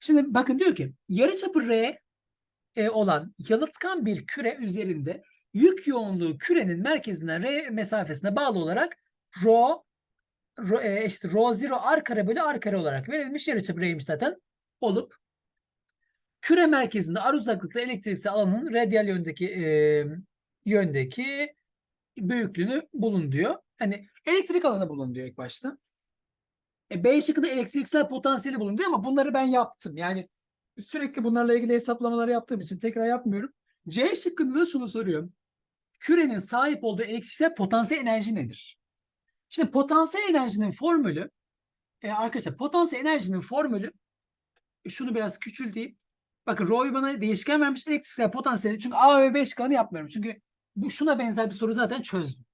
Şimdi bakın diyor ki yarıçapı R e, olan yalıtkan bir küre üzerinde yük yoğunluğu kürenin merkezinden R mesafesine bağlı olarak rho, rho e, işte rho 0 r kare bölü r kare olarak verilmiş yarıçapı R'ymiş zaten olup küre merkezinde ar uzaklıkta elektriksel alanın radyal yöndeki e, yöndeki büyüklüğünü bulun diyor. Hani elektrik alanı bulun diyor ilk başta. E, B şıkkında elektriksel potansiyeli bulun diyor ama bunları ben yaptım. Yani sürekli bunlarla ilgili hesaplamalar yaptığım için tekrar yapmıyorum. C şıkkında da şunu soruyor. Kürenin sahip olduğu elektriksel potansiyel enerji nedir? Şimdi potansiyel enerjinin formülü e, arkadaşlar potansiyel enerjinin formülü e, şunu biraz küçülteyim. Bakın Rho'yu bana değişken vermiş elektriksel potansiyeli. Çünkü A ve B şıkkını yapmıyorum. Çünkü bu şuna benzer bir soru zaten çözdüm.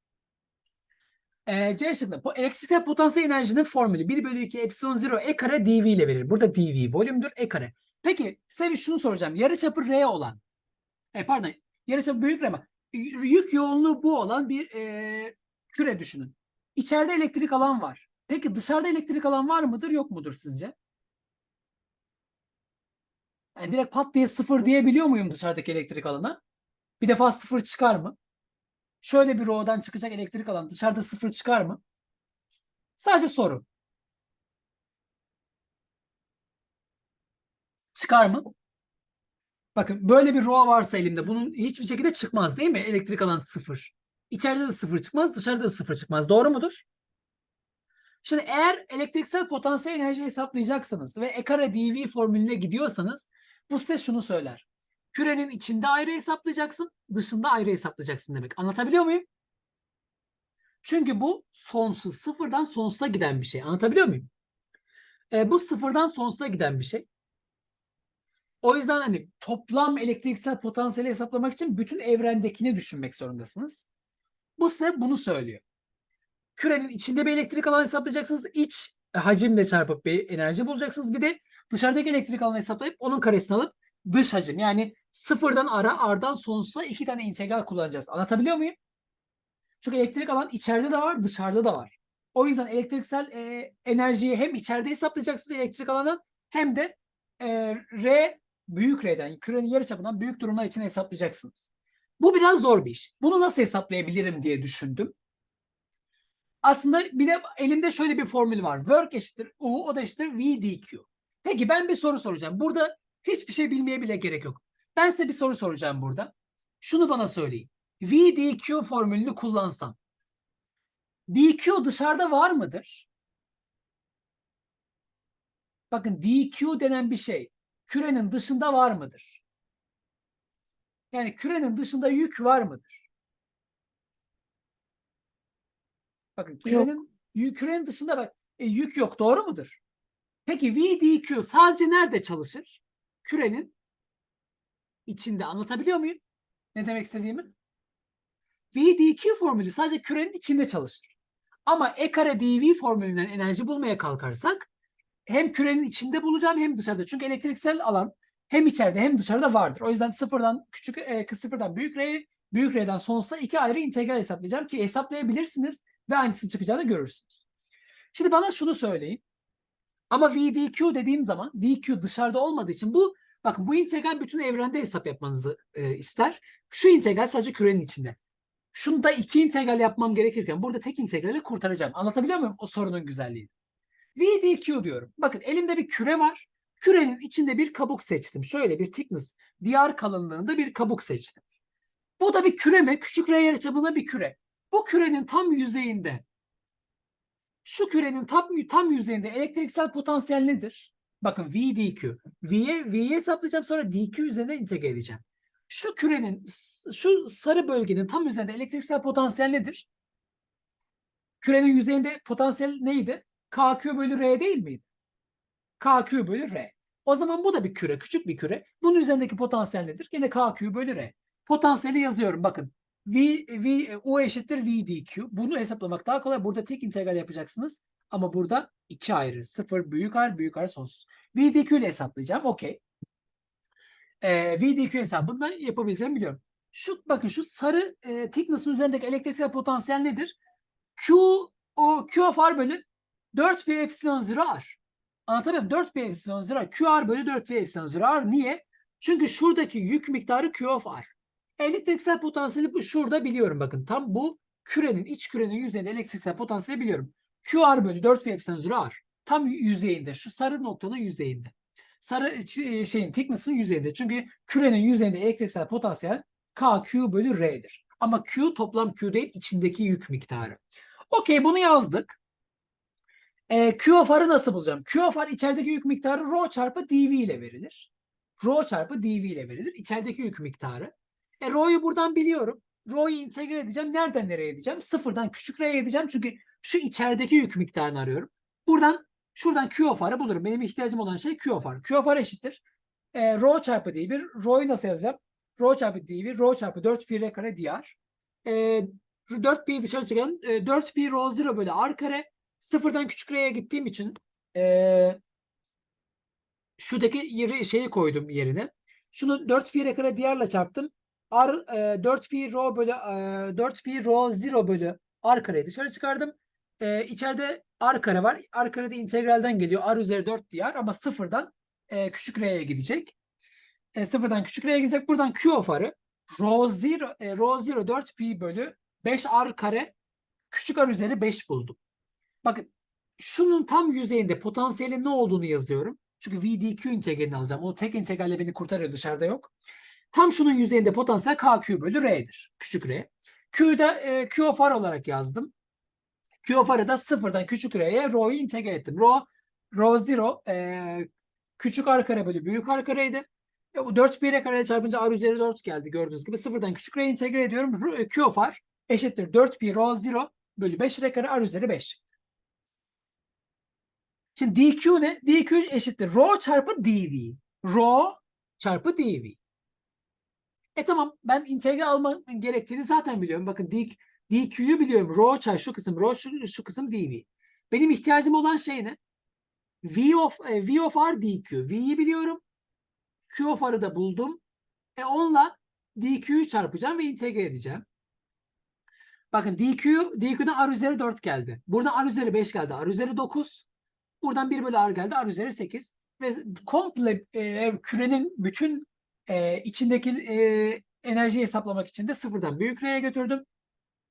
Ee, C şıkkında po- elektriksel potansiyel enerjinin formülü 1 bölü 2 epsilon 0 e kare dv ile verir. Burada dv volümdür e kare. Peki size şunu soracağım. Yarıçapı R olan e, pardon yarıçapı büyük R ama yük yoğunluğu bu olan bir e, küre düşünün. İçeride elektrik alan var. Peki dışarıda elektrik alan var mıdır yok mudur sizce? Yani direkt pat diye sıfır diyebiliyor muyum dışarıdaki elektrik alana? Bir defa sıfır çıkar mı? Şöyle bir rho'dan çıkacak elektrik alan dışarıda sıfır çıkar mı? Sadece soru. Çıkar mı? Bakın böyle bir rho varsa elimde bunun hiçbir şekilde çıkmaz değil mi? Elektrik alan sıfır. İçeride de sıfır çıkmaz, dışarıda da sıfır çıkmaz. Doğru mudur? Şimdi eğer elektriksel potansiyel enerji hesaplayacaksanız ve E kare dV formülüne gidiyorsanız bu size şunu söyler. Kürenin içinde ayrı hesaplayacaksın, dışında ayrı hesaplayacaksın demek. Anlatabiliyor muyum? Çünkü bu sonsuz, sıfırdan sonsuza giden bir şey. Anlatabiliyor muyum? E, bu sıfırdan sonsuza giden bir şey. O yüzden hani toplam elektriksel potansiyeli hesaplamak için bütün evrendekini düşünmek zorundasınız. Bu size bunu söylüyor. Kürenin içinde bir elektrik alanı hesaplayacaksınız. İç hacimle çarpıp bir enerji bulacaksınız. Bir de dışarıdaki elektrik alanı hesaplayıp onun karesini alıp dış hacim yani sıfırdan ara ardan sonsuza iki tane integral kullanacağız. Anlatabiliyor muyum? Çünkü elektrik alan içeride de var dışarıda da var. O yüzden elektriksel e, enerjiyi hem içeride hesaplayacaksınız elektrik alanın hem de e, R büyük R'den kürenin yarıçapından büyük durumlar için hesaplayacaksınız. Bu biraz zor bir iş. Bunu nasıl hesaplayabilirim diye düşündüm. Aslında bir de elimde şöyle bir formül var. Work eşittir U, o da eşittir V dq. Peki ben bir soru soracağım. Burada hiçbir şey bilmeye bile gerek yok. Ben size bir soru soracağım burada. Şunu bana söyleyin. V dq formülünü kullansam. dq dışarıda var mıdır? Bakın dq denen bir şey kürenin dışında var mıdır? Yani kürenin dışında yük var mıdır? Bakın kürenin, yü- kürenin dışında bak, e, yük yok doğru mudur? Peki V dq sadece nerede çalışır? Kürenin içinde anlatabiliyor muyum? Ne demek istediğimi? V dq formülü sadece kürenin içinde çalışır. Ama E kare dV formülünden enerji bulmaya kalkarsak hem kürenin içinde bulacağım hem dışarıda. Çünkü elektriksel alan hem içeride hem dışarıda vardır. O yüzden sıfırdan küçük e, sıfırdan büyük R, büyük R'den sonsuza iki ayrı integral hesaplayacağım ki hesaplayabilirsiniz ve aynısı çıkacağını görürsünüz. Şimdi bana şunu söyleyin. Ama VDQ dediğim zaman DQ dışarıda olmadığı için bu bakın bu integral bütün evrende hesap yapmanızı e, ister. Şu integral sadece kürenin içinde. Şunda iki integral yapmam gerekirken burada tek integrali kurtaracağım. Anlatabiliyor muyum o sorunun güzelliğini? VDQ diyorum. Bakın elimde bir küre var. Kürenin içinde bir kabuk seçtim. Şöyle bir thickness, diyar kalınlığında bir kabuk seçtim. Bu da bir küre mi? Küçük R yarıçapında bir küre. Bu kürenin tam yüzeyinde şu kürenin tam, tam yüzeyinde elektriksel potansiyel nedir? Bakın V dq. V'ye V'yi hesaplayacağım sonra dq üzerine integre edeceğim. Şu kürenin şu sarı bölgenin tam üzerinde elektriksel potansiyel nedir? Kürenin yüzeyinde potansiyel neydi? KQ bölü R değil miydi? KQ bölü R. O zaman bu da bir küre, küçük bir küre. Bunun üzerindeki potansiyel nedir? Yine KQ bölü R. Potansiyeli yazıyorum bakın. V, v, U eşittir V dq. Bunu hesaplamak daha kolay. Burada tek integral yapacaksınız. Ama burada iki ayrı. Sıfır büyük R, büyük R sonsuz. V dq ile hesaplayacağım. Okey. Ee, V dq hesabını da yapabileceğimi biliyorum. Şu bakın şu sarı e, thickness'ın üzerindeki elektriksel potansiyel nedir? Q o Q of R bölü 4 pi epsilon 0 R. Anlatabiliyor muyum? 4 pi epsilon 0 QR bölü 4 pi epsilon 0 R. Niye? Çünkü şuradaki yük miktarı Q of R. Elektriksel potansiyeli şurada biliyorum bakın. Tam bu kürenin, iç kürenin yüzeyinde elektriksel potansiyeli biliyorum. QR bölü 4 pi epsilon 0 R. Tam yüzeyinde. Şu sarı noktanın yüzeyinde. Sarı ç- şeyin thickness'ın yüzeyinde. Çünkü kürenin yüzeyinde elektriksel potansiyel KQ bölü R'dir. Ama Q toplam Q değil içindeki yük miktarı. Okey bunu yazdık. E, Q of R'ı nasıl bulacağım? Q of R içerideki yük miktarı rho çarpı dV ile verilir. Rho çarpı dV ile verilir. İçerideki yük miktarı. E, rho'yu buradan biliyorum. Rho'yu integre edeceğim. Nereden nereye edeceğim? Sıfırdan küçük r'ye edeceğim. Çünkü şu içerideki yük miktarını arıyorum. Buradan şuradan Q of R'ı bulurum. Benim ihtiyacım olan şey Q of R. Q of R eşittir. E, rho çarpı dV. Rho'yu nasıl yazacağım? Rho çarpı dV. Rho çarpı 4 pi r kare dr. E, 4 pi dışarı çıkalım. E, 4 pi rho 0 bölü r kare. Sıfırdan küçük r'ye gittiğim için e, şuradaki yeri şeyi koydum yerine. Şunu 4 pi r kare diğerle çarptım. R e, 4 pi rho bölü e, 4 pi rho 0 bölü r kareyi dışarı çıkardım. E, içeride r kare var. r kare de integralden geliyor. r üzeri 4 diğer ama sıfırdan e, küçük r'ye gidecek. E, sıfırdan küçük r'ye gidecek. Buradan q of r'ı rho 0 e, rho 0 4 pi bölü 5 r kare küçük r üzeri 5 buldum. Bakın şunun tam yüzeyinde potansiyelin ne olduğunu yazıyorum. Çünkü VDQ integralini alacağım. O tek integralle beni kurtarıyor dışarıda yok. Tam şunun yüzeyinde potansiyel KQ bölü R'dir. Küçük R. Q'da e, Q of R olarak yazdım. Q of R'ı da sıfırdan küçük R'ye Rho'yu integre ettim. Rho, Rho 0 e, küçük R kare bölü büyük R kareydi. E, bu 4 pi R kare çarpınca R üzeri 4 geldi gördüğünüz gibi. Sıfırdan küçük R'ye integre ediyorum. R- Q of R eşittir 4 pi Rho 0 bölü 5 R kare R üzeri 5. Şimdi dq ne? dq eşittir rho çarpı dv. Rho çarpı dv. E tamam ben integral almam gerektiğini zaten biliyorum. Bakın d, dq'yu biliyorum. Rho çarpı şu kısım rho şu, şu kısım dv. Benim ihtiyacım olan şey ne? v of e, v of r dq. V'yi biliyorum. Q of r'ı da buldum. E onunla dq'yu çarpacağım ve integre edeceğim. Bakın dq, dq'dan r üzeri 4 geldi. Buradan r üzeri 5 geldi. r üzeri 9. Buradan 1 bölü r geldi. R üzeri 8. Ve komple e, kürenin bütün e, içindeki e, enerjiyi hesaplamak için de sıfırdan büyük r'ye götürdüm.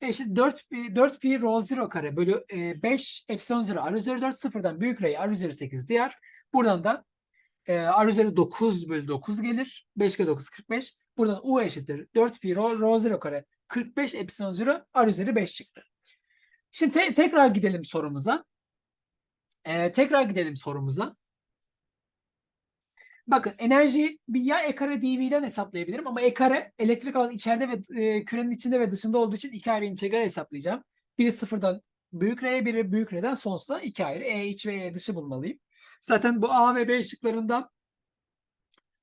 E işte 4, pi- 4 pi rho 0 kare bölü e, 5 epsilon 0 r üzeri 4 sıfırdan büyük r'ye r üzeri 8 diğer. Buradan da e, r üzeri 9 bölü 9 gelir. 5 kere 9 45. Buradan u eşittir. 4 pi rho, rho 0 kare 45 epsilon 0 r üzeri 5 çıktı. Şimdi te- tekrar gidelim sorumuza. Ee, tekrar gidelim sorumuza. Bakın enerjiyi bir ya E kare dV'den hesaplayabilirim ama E elektrik alanı içeride ve e, kürenin içinde ve dışında olduğu için iki ayrı integral hesaplayacağım. Biri sıfırdan büyük R'ye biri büyük R'den sonsuza iki ayrı E iç ve E dışı bulmalıyım. Zaten bu A ve B şıklarından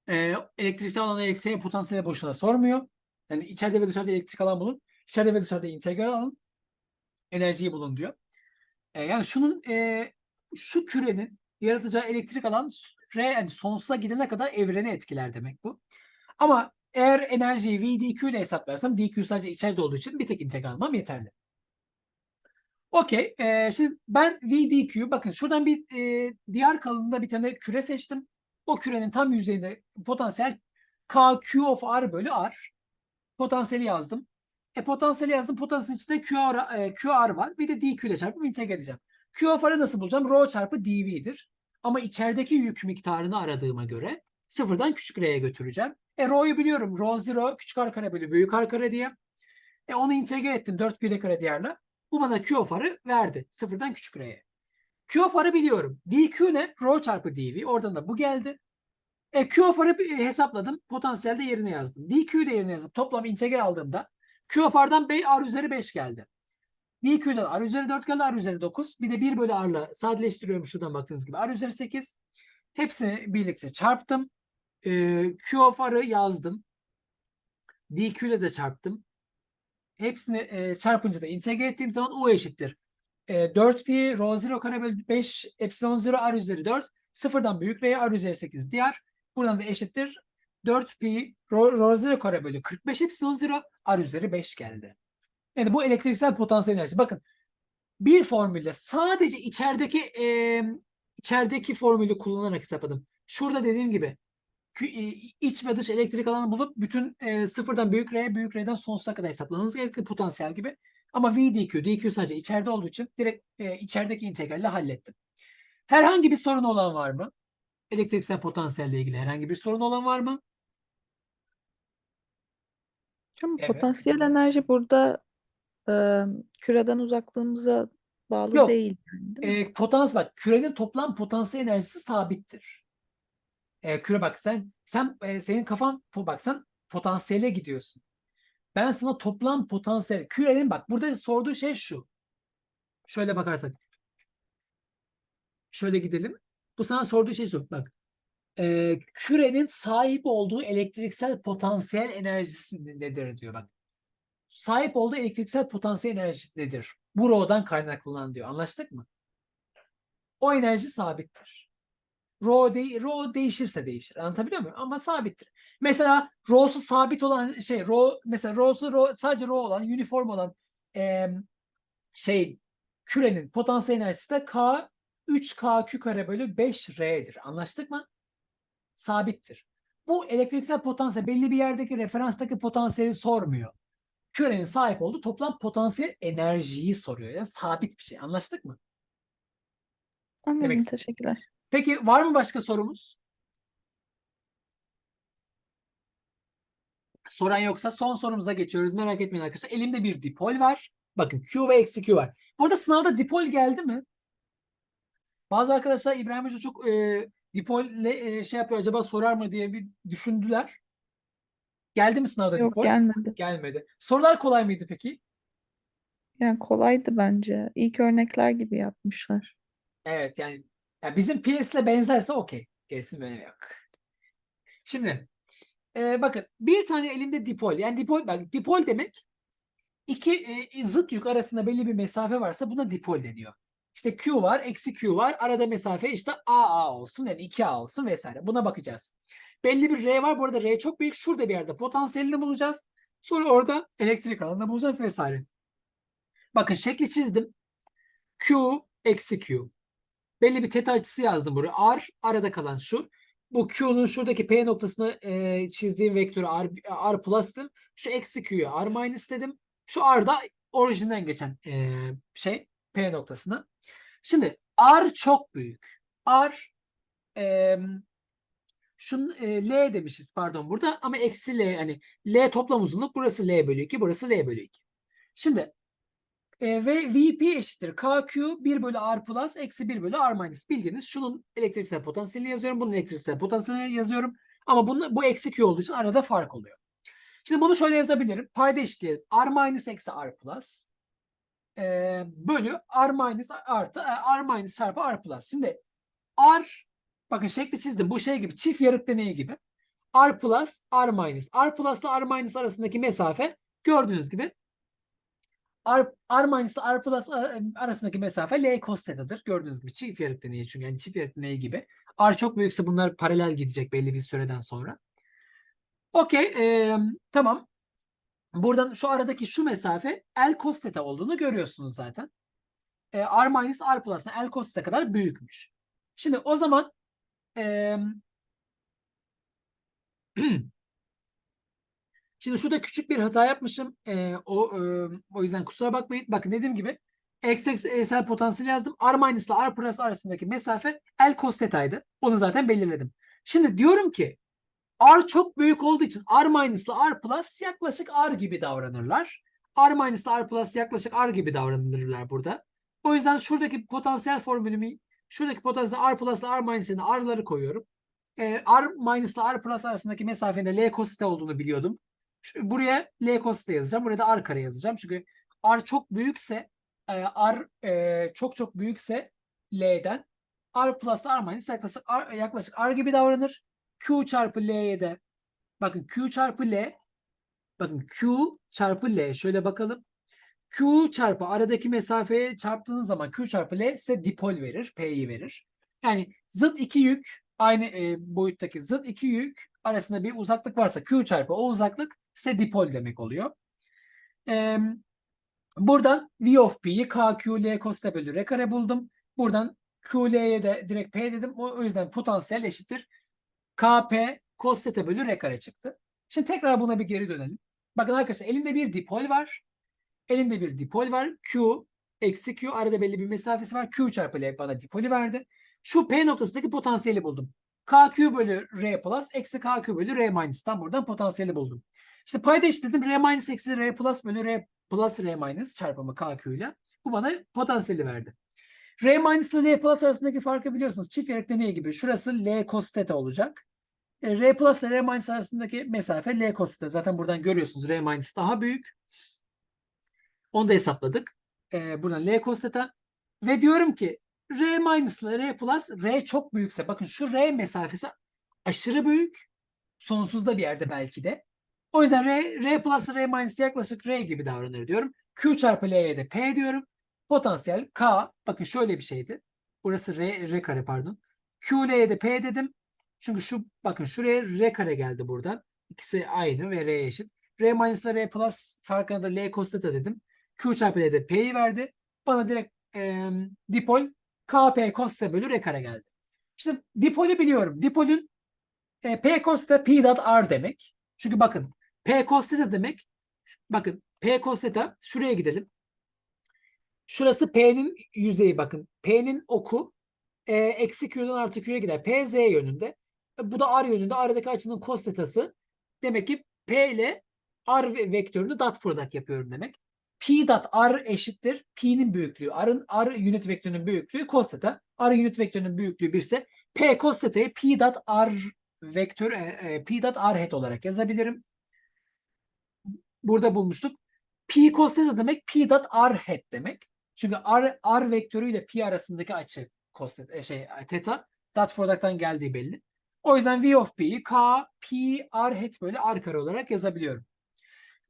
e, elektriksel alanı eksiğe potansiyeli boşuna sormuyor. Yani içeride ve dışarıda elektrik alan bulun. İçeride ve dışarıda integral alın. Enerjiyi bulun diyor. E, yani şunun e, şu kürenin yaratacağı elektrik alan R yani sonsuza gidene kadar evreni etkiler demek bu. Ama eğer enerjiyi V dq ile hesaplarsam dq sadece içeride olduğu için bir tek integral almam yeterli. Okey. e, şimdi ben V dq bakın şuradan bir e, diğer kalınlığında bir tane küre seçtim. O kürenin tam yüzeyinde potansiyel KQ of R bölü R. Potansiyeli yazdım. E potansiyeli yazdım. Potansiyelin içinde QR, e, QR var. Bir de dq ile çarpıp integre edeceğim. Q of R'ı nasıl bulacağım? Rho çarpı dv'dir. Ama içerideki yük miktarını aradığıma göre sıfırdan küçük r'ye götüreceğim. E rho'yu biliyorum. Rho 0 küçük r kare bölü büyük r kare diye. E onu integre ettim 4 pi kare diğerle. Bu bana Q of R'ı verdi. Sıfırdan küçük r'ye. Q of R'ı biliyorum. dq ne? Rho çarpı dv. Oradan da bu geldi. E Q of R'ı bir hesapladım. Potansiyelde yerine yazdım. dq'yu da yerine yazdım. Toplam integre aldığımda Q of R'dan B, R üzeri 5 geldi. Dq'dan r üzeri 4 geldi. R üzeri 9. Bir de 1 bölü r'la sadeleştiriyorum şuradan baktığınız gibi. R üzeri 8. Hepsini birlikte çarptım. E, Q of R'ı yazdım. dq ile de çarptım. Hepsini e, çarpınca da integre ettiğim zaman u eşittir. E, 4 pi rho 0 kare bölü 5 epsilon 0 r üzeri 4. Sıfırdan büyük r'ye r üzeri 8 diğer. Buradan da eşittir. 4 pi rho, rho 0 kare bölü 45 epsilon 0 r üzeri 5 geldi. Yani bu elektriksel potansiyel enerjisi. Bakın bir formülde sadece içerideki e, içerideki formülü kullanarak hesapladım. Şurada dediğim gibi e, iç ve dış elektrik alanı bulup bütün e, sıfırdan büyük R'ye büyük R'den sonsuza kadar hesaplamanız gerekli potansiyel gibi. Ama V dq, dq sadece içeride olduğu için direkt e, içerideki integralle hallettim. Herhangi bir sorun olan var mı? Elektriksel potansiyelle ilgili herhangi bir sorun olan var mı? Ama Evet. potansiyel enerji burada e, küreden uzaklığımıza bağlı Yok. değil. Yani, değil mi? E, potans bak kürenin toplam potansiyel enerjisi sabittir. E, küre bak sen sen e, senin kafan bak sen potansiyele gidiyorsun. Ben sana toplam potansiyel kürenin bak burada sorduğu şey şu. Şöyle bakarsak. Şöyle gidelim. Bu sana sorduğu şey şu. Bak. E, kürenin sahip olduğu elektriksel potansiyel enerjisi nedir diyor bak. Sahip olduğu elektriksel potansiyel enerjisi nedir? Bu rho'dan kaynaklanan diyor. Anlaştık mı? O enerji sabittir. Rho, de rho değişirse değişir. Anlatabiliyor muyum? Ama sabittir. Mesela rho'su sabit olan şey rho mesela rho'su rho, sadece rho olan uniform olan em, şey kürenin potansiyel enerjisi de K 3K kare bölü 5R'dir. Anlaştık mı? Sabittir. Bu elektriksel potansiyel belli bir yerdeki referanstaki potansiyeli sormuyor. Kürenin sahip olduğu toplam potansiyel enerjiyi soruyor. Yani sabit bir şey. Anlaştık mı? Anladım. demek- Teşekkürler. Peki var mı başka sorumuz? Soran yoksa son sorumuza geçiyoruz. Merak etmeyin arkadaşlar. Elimde bir dipol var. Bakın Q ve eksi Q var. Burada sınavda dipol geldi mi? Bazı arkadaşlar İbrahim Hoca çok e, dipolle e, şey yapıyor acaba sorar mı diye bir düşündüler. Geldi mi sınavda Yok dipol? gelmedi. Gelmedi. Sorular kolay mıydı peki? Yani kolaydı bence. İlk örnekler gibi yapmışlar. Evet yani ya bizim PS'le benzerse okey. Gerisinin önemi yok. Şimdi e, bakın bir tane elimde dipol. Yani dipol bak dipol demek iki e, zıt yük arasında belli bir mesafe varsa buna dipol deniyor. İşte Q var, eksi Q var. Arada mesafe işte AA olsun yani 2A olsun vesaire. Buna bakacağız. Belli bir R var. Bu arada R çok büyük. Şurada bir yerde potansiyelini bulacağız. Sonra orada elektrik alanını bulacağız vesaire. Bakın şekli çizdim. Q eksi Q. Belli bir teta açısı yazdım buraya. R arada kalan şu. Bu Q'nun şuradaki P noktasına e, çizdiğim vektörü R, R plus'tım. Şu eksi Q'yu R minus dedim. Şu R da orijinden geçen e, şey P noktasına. Şimdi R çok büyük. R e, şun, e, L demişiz pardon burada ama eksi L hani L toplam uzunluk burası L bölü 2 burası L bölü 2. Şimdi e, ve VP eşittir KQ 1 bölü R plus eksi 1 bölü R minus. Bildiğiniz şunun elektriksel potansiyelini yazıyorum. Bunun elektriksel potansiyelini yazıyorum. Ama bunu, bu eksi Q olduğu için arada fark oluyor. Şimdi bunu şöyle yazabilirim. Payda eşitleyelim. R minus eksi R plus e, bölü R minus artı e, R minus çarpı R plus. Şimdi R bakın şekli çizdim. Bu şey gibi çift yarık deneyi gibi. R plus R minus. R plus R minus arasındaki mesafe gördüğünüz gibi R, R minus R plus a- arasındaki mesafe L cos theta'dır. Gördüğünüz gibi çift yarık deneyi çünkü yani çift yarık deneyi gibi. R çok büyükse bunlar paralel gidecek belli bir süreden sonra. Okey. eee, tamam. Buradan şu aradaki şu mesafe L cos theta olduğunu görüyorsunuz zaten. E, R minus R plus yani L cos theta kadar büyükmüş. Şimdi o zaman eee, Şimdi şurada küçük bir hata yapmışım. Ee, o e, o yüzden kusura bakmayın. Bakın dediğim gibi ekseksel potansiyel yazdım. R minus ile R plus arasındaki mesafe L cos theta'ydı. Onu zaten belirledim. Şimdi diyorum ki R çok büyük olduğu için R minus ile R plus yaklaşık R gibi davranırlar. R minus ile R plus yaklaşık R gibi davranırlar burada. O yüzden şuradaki potansiyel formülümü şuradaki potansiyel R plus R minus yerine R'ları koyuyorum. Ee, R minus R plus arasındaki mesafenin de L cos theta olduğunu biliyordum. Buraya L cos theta yazacağım. Buraya da R kare yazacağım. Çünkü R çok büyükse e, R e, çok çok büyükse L'den R plus R minus yaklaşık R, yaklaşık R gibi davranır. Q çarpı L'ye de bakın Q çarpı L bakın Q çarpı L şöyle bakalım. Q çarpı aradaki mesafeye çarptığınız zaman Q çarpı L size dipol verir. P'yi verir. Yani zıt iki yük aynı e, boyuttaki zıt iki yük arasında bir uzaklık varsa Q çarpı o uzaklık size dipol demek oluyor. Ee, buradan V of P'yi cos theta bölü R kare buldum. Buradan QL'ye de direkt P dedim. O, o yüzden potansiyel eşittir. Cos theta bölü R kare çıktı. Şimdi tekrar buna bir geri dönelim. Bakın arkadaşlar elimde bir dipol var. Elimde bir dipol var. Q eksi Q arada belli bir mesafesi var. Q çarpı L bana dipolü verdi. Şu P noktasındaki potansiyeli buldum. KQ bölü R plus eksi KQ bölü R minus'tan buradan potansiyeli buldum. İşte payda eşitledim. R minus eksi R plus bölü R plus R minus çarpımı KQ ile. Bu bana potansiyeli verdi. R minus ile L plus arasındaki farkı biliyorsunuz. Çift yarık deneyi gibi. Şurası L cos theta olacak. E, R plus ile R minus arasındaki mesafe L cos theta. Zaten buradan görüyorsunuz R minus daha büyük. Onu da hesapladık. E, buradan L cos theta. Ve diyorum ki R minus ile R plus R çok büyükse bakın şu R mesafesi aşırı büyük. Sonsuzda bir yerde belki de. O yüzden R, R plus R minus yaklaşık R gibi davranır diyorum. Q çarpı L'ye de P diyorum. Potansiyel K bakın şöyle bir şeydi. Burası R, R kare pardon. Q L'ye de P dedim. Çünkü şu bakın şuraya R kare geldi buradan. İkisi aynı ve R eşit. R minus R plus farkına da L cos theta dedim. Q çarpı L'ye de P'yi verdi. Bana direkt e, dipol KP cos theta bölü R kare geldi. İşte dipolü biliyorum. Dipolün e, P cos theta P dot R demek. Çünkü bakın P cos theta demek bakın P cos theta şuraya gidelim. Şurası P'nin yüzeyi bakın. P'nin oku e, eksi Q'dan artı Q'ya gider. P Z yönünde. E, Bu da R yönünde. Aradaki açının cos theta'sı. Demek ki P ile R ve- vektörünü dot product yapıyorum demek. P dot R eşittir. P'nin büyüklüğü. R'ın R unit vektörünün büyüklüğü cos theta. R unit vektörünün büyüklüğü 1 ise P cos theta'yı P dot R vektör e, e, P dot R hat olarak yazabilirim. Burada bulmuştuk. P cos theta demek P dot R hat demek. Çünkü R, R vektörüyle P arasındaki açı cos theta, e, şey theta dot product'tan geldiği belli. O yüzden V of P'yi K P R hat bölü R kare olarak yazabiliyorum.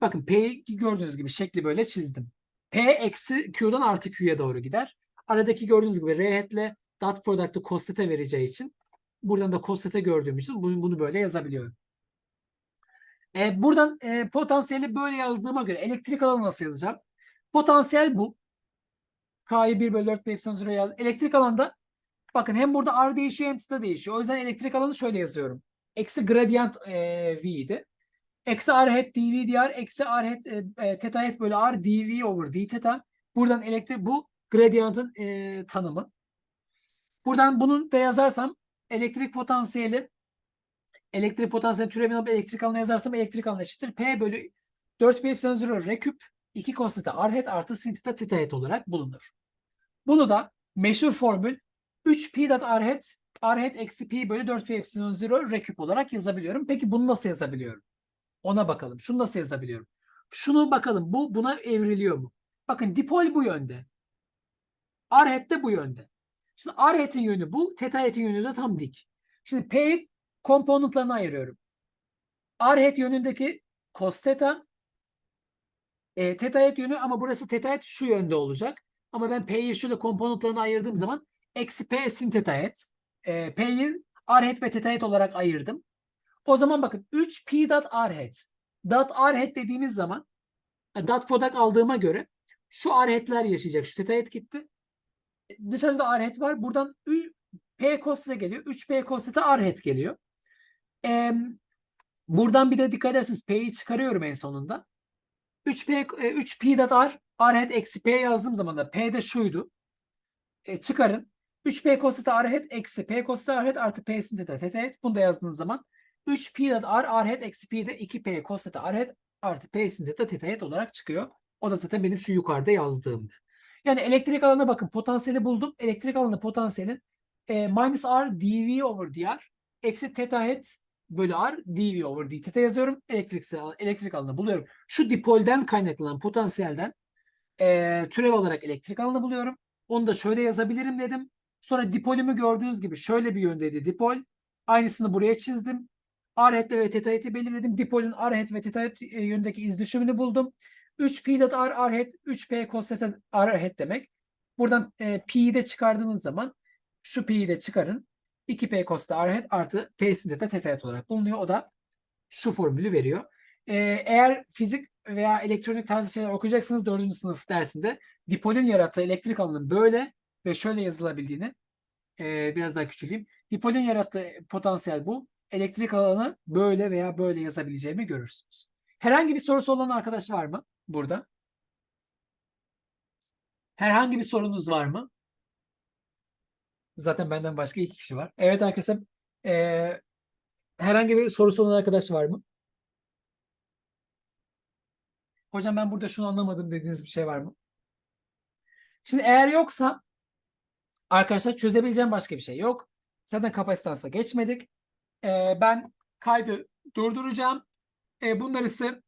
Bakın P'yi gördüğünüz gibi şekli böyle çizdim. P eksi Q'dan artı Q'ya doğru gider. Aradaki gördüğünüz gibi R hat ile dot product'ı cos theta vereceği için buradan da cos theta gördüğüm için bunu, böyle yazabiliyorum. E, buradan e, potansiyeli böyle yazdığıma göre elektrik alanı nasıl yazacağım? Potansiyel bu. K'yı 1 bölü 4 pi epsilon 0 yaz. Elektrik alanda bakın hem burada R değişiyor hem theta değişiyor. O yüzden elektrik alanı şöyle yazıyorum. Eksi gradient e, V idi. Eksi R hat dV dr eksi R hat e, e, theta hat bölü R dV over d theta. Buradan elektrik bu gradient'ın e, tanımı. Buradan bunu da yazarsam elektrik potansiyeli elektrik potansiyeli türevini alıp elektrik alanı yazarsam elektrik alanı eşittir. P bölü 4 pi epsilon 0 r küp 2 cos theta r hat artı sin theta theta hat olarak bulunur. Bunu da meşhur formül 3 pi dot r hat r hat eksi pi bölü 4 pi epsilon 0 r küp olarak yazabiliyorum. Peki bunu nasıl yazabiliyorum? Ona bakalım. Şunu nasıl yazabiliyorum? Şunu bakalım. Bu buna evriliyor mu? Bakın dipol bu yönde. R hat de bu yönde. Şimdi R hat'in yönü bu. Theta hat'in yönü de tam dik. Şimdi P komponentlarını ayırıyorum. R hat yönündeki cos theta e, theta hat yönü ama burası theta hat şu yönde olacak. Ama ben P'yi şöyle komponentlarına ayırdığım zaman eksi P sin theta hat. E, P'yi R hat ve theta hat olarak ayırdım. O zaman bakın 3 P dot R hat. Dot R hat dediğimiz zaman e, dot product aldığıma göre şu R hat'ler yaşayacak. Şu theta hat gitti. E, Dışarıda R hat var. Buradan P cos theta geliyor. 3P cos theta R hat geliyor. E, buradan bir de dikkat ederseniz P'yi çıkarıyorum en sonunda. 3P, e, 3P dot R, hat eksi P yazdığım zaman da P de şuydu. E, çıkarın. 3P cos theta R hat eksi P cos theta R hat artı P sin theta theta hat. Bunu da yazdığınız zaman 3P dot R, R hat eksi P de 2P cos theta R hat artı P sin theta theta hat olarak çıkıyor. O da zaten benim şu yukarıda yazdığım. Yani elektrik alanına bakın. Potansiyeli buldum. Elektrik alanı potansiyelin e, minus R dV over dr eksi theta hat bölü R dV over d theta yazıyorum. Elektrik, elektrik alanı buluyorum. Şu dipolden kaynaklanan potansiyelden e, türev alarak elektrik alanı buluyorum. Onu da şöyle yazabilirim dedim. Sonra dipolümü gördüğünüz gibi şöyle bir yöndeydi dipol. Aynısını buraya çizdim. R ve theta hat'i belirledim. Dipolün R ve theta hat e, yönündeki iz düşümünü buldum. 3 pi dot r r hat 3p cos theta r hat demek. Buradan e, pi'yi de çıkardığınız zaman şu pi'yi de çıkarın. 2p cos theta r artı p sin theta hat olarak bulunuyor. O da şu formülü veriyor. E, eğer fizik veya elektronik tarzı şeyler okuyacaksınız 4. sınıf dersinde dipolün yarattığı elektrik alanının böyle ve şöyle yazılabildiğini Ee, biraz daha küçüleyim. Dipolün yarattığı potansiyel bu. Elektrik alanı böyle veya böyle yazabileceğimi görürsünüz. Herhangi bir sorusu olan arkadaş var mı burada? Herhangi bir sorunuz var mı? Zaten benden başka iki kişi var. Evet arkadaşlar. ee, herhangi bir sorusu olan arkadaş var mı? Hocam ben burada şunu anlamadım dediğiniz bir şey var mı? Şimdi eğer yoksa arkadaşlar çözebileceğim başka bir şey yok. Zaten kapasitansa geçmedik. Ee, ben kaydı durduracağım. Ee, bunları size